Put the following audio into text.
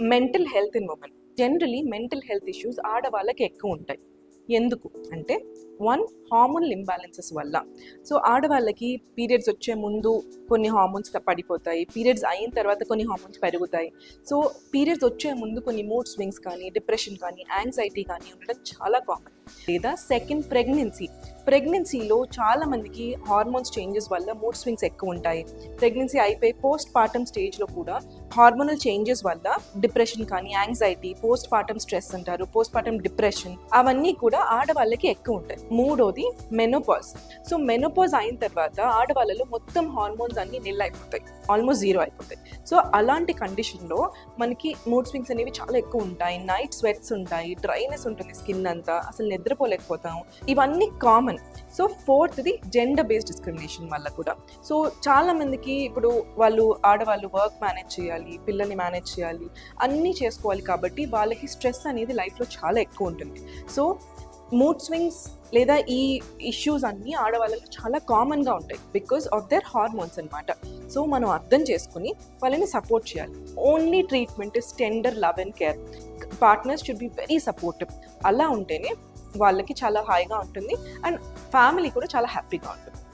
Mental health in women generally mental health issues ఆడవాళ్ళకి ఎక్కువ ఉంటాయి. ఎందుకు? అంటే వన్ హార్మోనల్ ఇంబ్యాలెన్సెస్ వల్ల. సో ఆడవాళ్ళకి పీరియడ్స్ వచ్చే ముందు కొన్ని హార్మోన్స్ పడిపోతాయి. పీరియడ్స్ అయిన తర్వాత కొన్ని హార్మోన్స్ పెరుగుతాయి. సో పీరియడ్స్ వచ్చే ముందు కొన్ని మూడ్ స్వింగ్స్ కానీ డిప్రెషన్ కానీ యాంగ్జైటీ కానీ ఉండడం చాలా కామన్ లేదా సెకండ్ ప్రెగ్నెన్సీ ప్రెగ్నెన్సీలో చాలా మందికి హార్మోన్స్ చేంజెస్ వల్ల మూడ్ స్వింగ్స్ ఎక్కువ ఉంటాయి. ప్రెగ్నెన్సీ అయిపోయి పోస్ట్ పార్టమ్ స్టేజ్లో కూడా హార్మోనల్ చేంజెస్ వల్ల డిప్రెషన్ కానీ యాంగ్జైటీ పోస్ట్ పార్టమ్ స్ట్రెస్ అంటారు. పోస్ట్ పార్టమ్ డిప్రెషన్ అవన్నీ కూడా ఆడవాళ్ళకి ఎక్కువ ఉంటాయి. మూడోది మెనోపాజ్ సో మెనోపాజ్ అయిన తర్వాత ఆడవాళ్ళలో మొత్తం హార్మోన్స్ అన్ని నిల్ అయిపోతాయి. ఆల్మోస్ట్ జీరో అయిపోతాయి. సో అలాంటి కండిషన్లో మనకి మూడ్ స్వింగ్స్ అనేవి చాలా ఎక్కువ ఉంటాయి. నైట్ స్వెట్స్ ఉంటాయి డ్రైనెస్ ఉంటుంది స్కిన్ అంతా అసలు నిద్రపోలేకపోతాం. ఇవన్నీ కామన్ సో ఫోర్త్ది జెండర్ బేస్డ్ డిస్క్రిమినేషన్ వల్ల కూడా. సో చాలా మందికి ఇప్పుడు వాళ్ళు ఆడవాళ్ళు వర్క్ మేనేజ్ చేయాలి పిల్లల్ని మేనేజ్ చేయాలి అన్నీ చేసుకోవాలి కాబట్టి వాళ్ళకి స్ట్రెస్ అనేది లైఫ్లో చాలా ఎక్కువ ఉంటుంది. సో మూడ్ స్వింగ్స్ లేదా ఈ ఇష్యూస్ అన్నీ ఆడవాళ్ళకి చాలా కామన్గా ఉంటాయి బికాస్ ఆఫ్ దేర్ హార్మోన్స్ అనమాట సో మనం అర్థం చేసుకుని వాళ్ళని సపోర్ట్ చేయాలి. Only treatment is tender love and care partners should be very supportive అలా ఉంటేనే వాళ్ళకి చాలా హాయిగా ఉంటుంది. అండ్ ఫ్యామిలీ కూడా చాలా హ్యాపీగా ఉంటుంది.